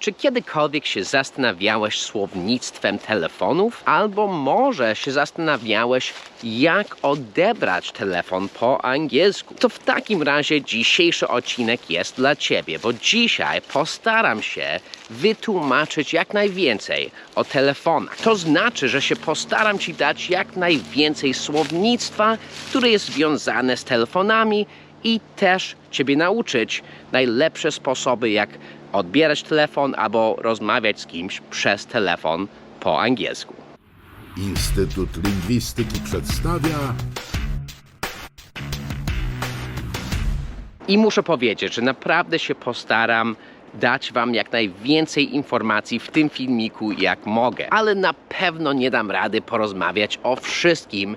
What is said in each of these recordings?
Czy kiedykolwiek się zastanawiałeś słownictwem telefonów? Albo może się zastanawiałeś, jak odebrać telefon po angielsku? To w takim razie dzisiejszy odcinek jest dla Ciebie, bo dzisiaj postaram się wytłumaczyć jak najwięcej o telefonach. To znaczy, że się postaram Ci dać jak najwięcej słownictwa, które jest związane z telefonami i też Ciebie nauczyć najlepsze sposoby, jak odbierać telefon albo rozmawiać z kimś przez telefon po angielsku. Instytut Lingwistyki przedstawia I muszę powiedzieć, że naprawdę się postaram dać Wam jak najwięcej informacji w tym filmiku, jak mogę. Ale na pewno nie dam rady porozmawiać o wszystkim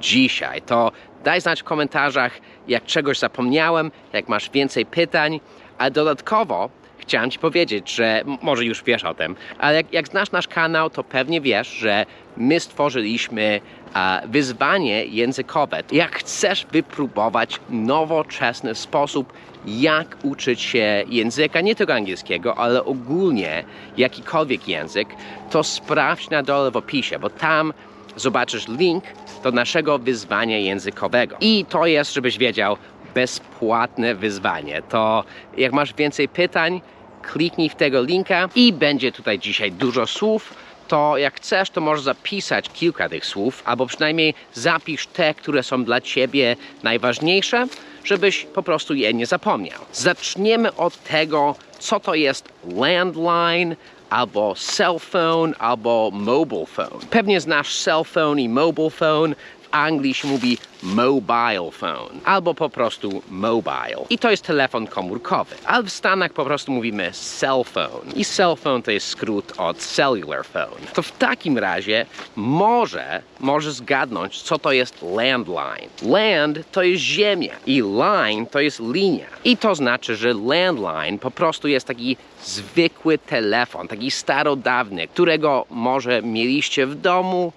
dzisiaj. To daj znać w komentarzach, jak czegoś zapomniałem, jak masz więcej pytań, a dodatkowo chciałem Ci powiedzieć, że może już wiesz o tym, ale jak, jak znasz nasz kanał, to pewnie wiesz, że my stworzyliśmy a, wyzwanie językowe. Jak chcesz wypróbować nowoczesny sposób, jak uczyć się języka, nie tylko angielskiego, ale ogólnie jakikolwiek język, to sprawdź na dole w opisie, bo tam zobaczysz link do naszego wyzwania językowego. I to jest, żebyś wiedział, bezpłatne wyzwanie. To jak masz więcej pytań, kliknij w tego linka i będzie tutaj dzisiaj dużo słów. To jak chcesz, to możesz zapisać kilka tych słów, albo przynajmniej zapisz te, które są dla ciebie najważniejsze, żebyś po prostu je nie zapomniał. Zaczniemy od tego, co to jest landline, albo cell phone, albo mobile phone. Pewnie znasz cell phone i mobile phone. Anglii się mówi mobile phone, albo po prostu mobile. I to jest telefon komórkowy. Ale w Stanach po prostu mówimy cell phone. I cell phone to jest skrót od cellular phone. To w takim razie może możesz zgadnąć, co to jest landline. Land to jest ziemia i line to jest linia. I to znaczy, że landline po prostu jest taki zwykły telefon, taki starodawny, którego może mieliście w domu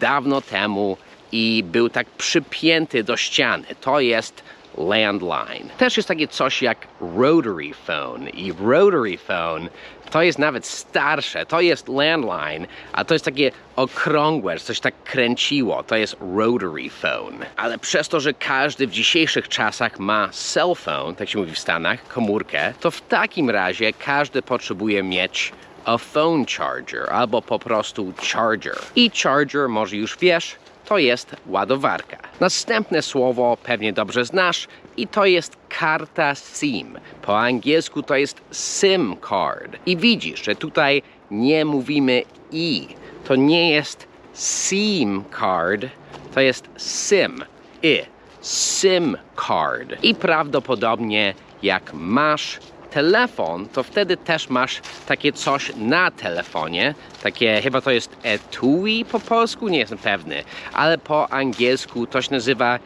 dawno temu i był tak przypięty do ściany. To jest landline. Też jest takie coś jak rotary phone i rotary phone to jest nawet starsze, to jest landline, a to jest takie okrągłe, coś tak kręciło, to jest rotary phone. Ale przez to, że każdy w dzisiejszych czasach ma cell phone, tak się mówi w Stanach, komórkę, to w takim razie każdy potrzebuje mieć a phone charger albo po prostu charger. I charger, może już wiesz, to jest ładowarka. Następne słowo pewnie dobrze znasz i to jest karta SIM. Po angielsku to jest SIM card. I widzisz, że tutaj nie mówimy i. To nie jest SIM card, to jest SIM. I. SIM card. I prawdopodobnie jak masz telefon, to wtedy też masz takie coś na telefonie. Takie, chyba to jest etui po polsku, nie jestem pewny, ale po angielsku to się nazywa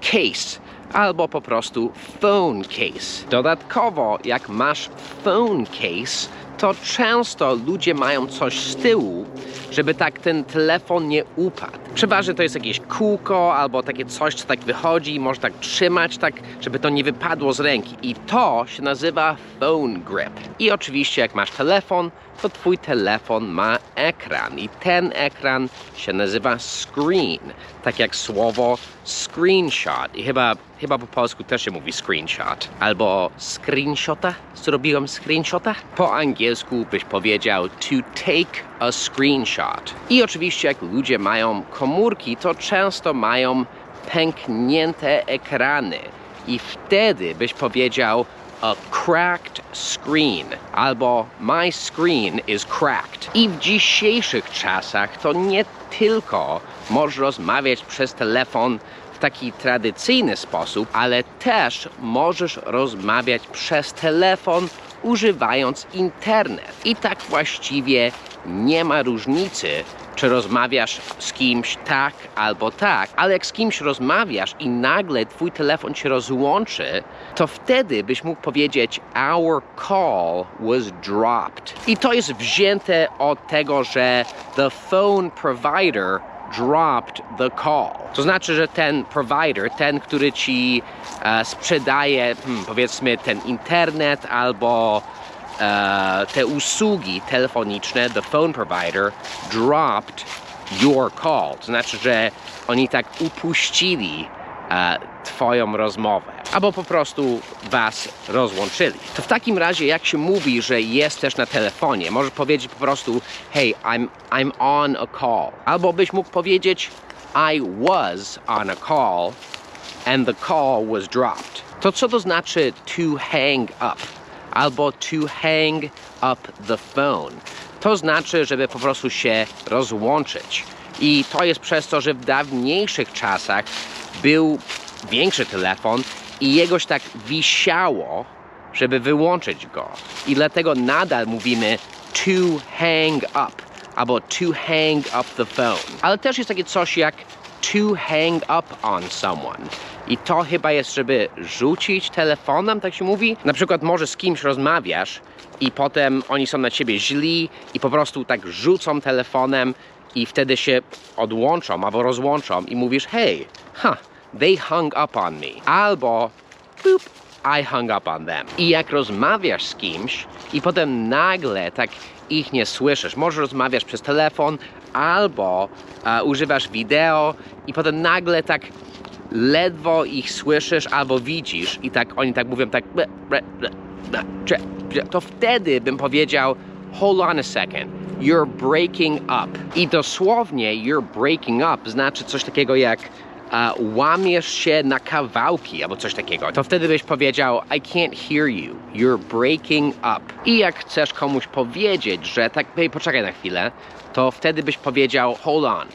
case albo po prostu phone case. Dodatkowo, jak masz phone case, to często ludzie mają coś z tyłu, żeby tak ten telefon nie upadł. Przeważnie to jest jakieś kółko albo takie coś, co tak wychodzi i może tak trzymać, tak, żeby to nie wypadło z ręki. I to się nazywa phone grip. I oczywiście, jak masz telefon, to twój telefon ma ekran i ten ekran się nazywa screen, tak jak słowo screenshot. I chyba, chyba po polsku też się mówi screenshot. Albo screenshota? Zrobiłem screenshota? Po angielsku byś powiedział to take a screenshot. I oczywiście jak ludzie mają komórki, to często mają pęknięte ekrany. I wtedy byś powiedział a cracked screen albo my screen is cracked. I w dzisiejszych czasach to nie tylko możesz rozmawiać przez telefon w taki tradycyjny sposób, ale też możesz rozmawiać przez telefon używając internet. I tak właściwie nie ma różnicy, czy rozmawiasz z kimś tak albo tak, ale jak z kimś rozmawiasz i nagle twój telefon się rozłączy, to wtedy byś mógł powiedzieć our call was dropped. I to jest wzięte od tego, że the phone provider dropped the call. To znaczy, że ten provider, ten, który ci e, sprzedaje, hmm, powiedzmy, ten internet albo e, te usługi telefoniczne, the phone provider, dropped your call. To znaczy, że oni tak upuścili Twoją rozmowę, albo po prostu Was rozłączyli. To w takim razie, jak się mówi, że jesteś na telefonie, możesz powiedzieć po prostu Hey, I'm, I'm on a call. Albo byś mógł powiedzieć I was on a call and the call was dropped. To co to znaczy to hang up albo to hang up the phone? To znaczy, żeby po prostu się rozłączyć. I to jest przez to, że w dawniejszych czasach był większy telefon i jegoś tak wisiało, żeby wyłączyć go. I dlatego nadal mówimy to hang up albo to hang up the phone. Ale też jest takie coś jak to hang up on someone. I to chyba jest, żeby rzucić telefonem, tak się mówi. Na przykład może z kimś rozmawiasz i potem oni są na ciebie źli i po prostu tak rzucą telefonem i wtedy się odłączą albo rozłączą i mówisz hey, huh, they hung up on me. Albo boop, I hung up on them. I jak rozmawiasz z kimś i potem nagle tak ich nie słyszysz, może rozmawiasz przez telefon albo e, używasz wideo i potem nagle tak ledwo ich słyszysz albo widzisz i tak oni tak mówią tak to wtedy bym powiedział hold on a second you're breaking up. I dosłownie you're breaking up znaczy coś takiego jak a, łamiesz się na kawałki albo coś takiego, to wtedy byś powiedział I can't hear you, you're breaking up. I jak chcesz komuś powiedzieć, że tak, hej, poczekaj na chwilę, to wtedy byś powiedział hold on,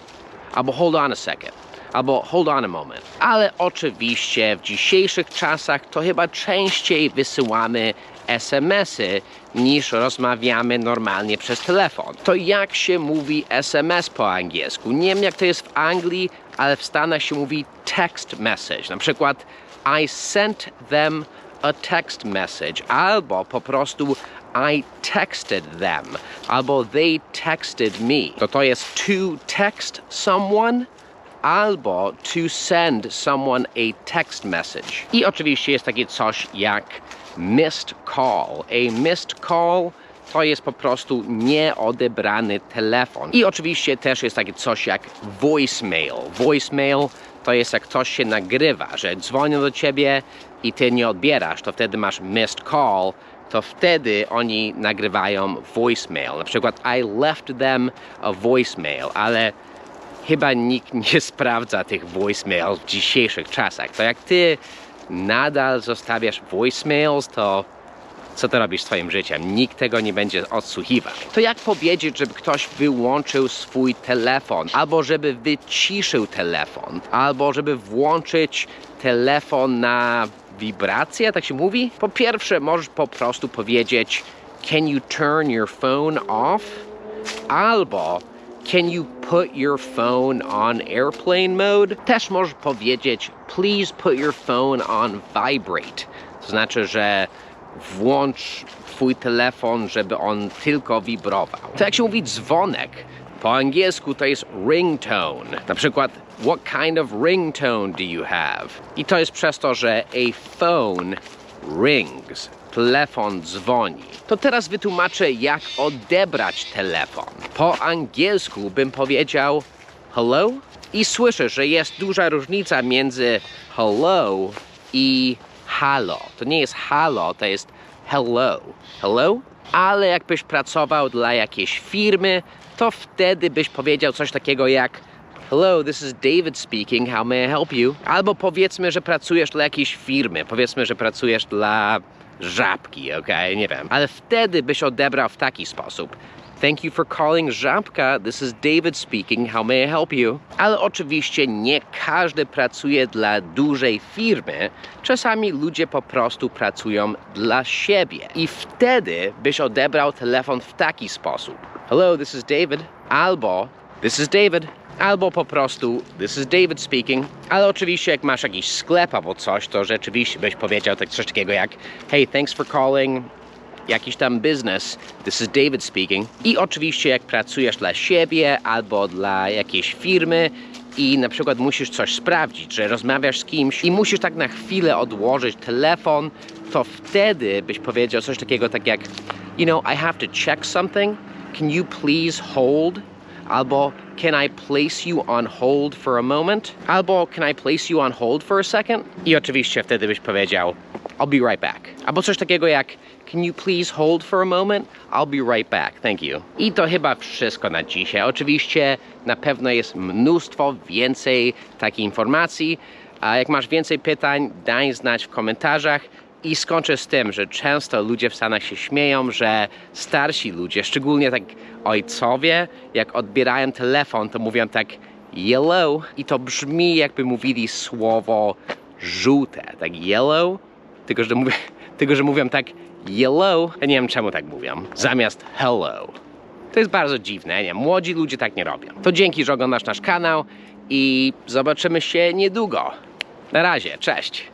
albo hold on a second, albo hold on a moment. Ale oczywiście w dzisiejszych czasach to chyba częściej wysyłamy SMS-y niż rozmawiamy normalnie przez telefon. To jak się mówi SMS po angielsku? Nie wiem jak to jest w Anglii, ale w Stanach się mówi text message. Na przykład I sent them a text message albo po prostu I texted them albo they texted me. To to jest to text someone albo to send someone a text message. I oczywiście jest takie coś jak missed call. A missed call to jest po prostu nieodebrany telefon. I oczywiście też jest takie coś jak voicemail. Voicemail to jest jak ktoś się nagrywa, że dzwonią do ciebie i ty nie odbierasz, to wtedy masz missed call, to wtedy oni nagrywają voicemail. Na przykład I left them a voicemail, ale chyba nikt nie sprawdza tych voicemails w dzisiejszych czasach. To jak ty nadal zostawiasz voicemails, to co ty robisz swoim życiem? Nikt tego nie będzie odsłuchiwał. To jak powiedzieć, żeby ktoś wyłączył swój telefon, albo żeby wyciszył telefon, albo żeby włączyć telefon na wibrację, tak się mówi? Po pierwsze, możesz po prostu powiedzieć Can you turn your phone off? Albo Can you put your phone on airplane mode? Też możesz powiedzieć Please put your phone on vibrate. To znaczy, że włącz twój telefon, żeby on tylko wibrował. To jak się mówi dzwonek, po angielsku to jest ringtone. Na przykład, what kind of ringtone do you have? I to jest przez to, że a phone rings. Telefon dzwoni. To teraz wytłumaczę, jak odebrać telefon. Po angielsku bym powiedział hello i słyszę, że jest duża różnica między hello i halo. To nie jest halo, to jest hello. Hello? Ale jakbyś pracował dla jakiejś firmy, to wtedy byś powiedział coś takiego jak Hello, this is David speaking. How may I help you? Albo powiedzmy, że pracujesz dla jakiejś firmy. Powiedzmy, że pracujesz dla żabki, okej? Nie wiem. Ale wtedy byś odebrał w taki sposób. Thank you for calling Żabka. This is David speaking. How may I help you? Ale oczywiście nie każdy pracuje dla dużej firmy. Czasami ludzie po prostu pracują dla siebie. I wtedy byś odebrał telefon w taki sposób. Hello, this is David. Albo This is David. Albo po prostu This is David speaking. Ale oczywiście jak masz jakiś sklep albo coś, to rzeczywiście byś powiedział tak coś takiego jak Hey, thanks for calling jakiś tam biznes. This is David speaking. I oczywiście jak pracujesz dla siebie albo dla jakiejś firmy i na przykład musisz coś sprawdzić, że rozmawiasz z kimś i musisz tak na chwilę odłożyć telefon, to wtedy byś powiedział coś takiego tak jak you know, I have to check something. Can you please hold? Albo can I place you on hold for a moment? Albo can I place you on hold for a second? I oczywiście wtedy byś powiedział I'll be right back. Albo coś takiego jak Can you please hold for a moment? I'll be right back. Thank you. I to chyba wszystko na dzisiaj. Oczywiście na pewno jest mnóstwo więcej takiej informacji. A jak masz więcej pytań, daj znać w komentarzach. I skończę z tym, że często ludzie w Stanach się śmieją, że starsi ludzie, szczególnie tak ojcowie, jak odbierają telefon, to mówią tak yellow i to brzmi jakby mówili słowo żółte, tak yellow, tylko że, mówię, tylko, że mówią tak yellow, ja nie wiem czemu tak mówią, zamiast hello. To jest bardzo dziwne, nie? Młodzi ludzie tak nie robią. To dzięki, że oglądasz nasz kanał i zobaczymy się niedługo. Na razie, cześć!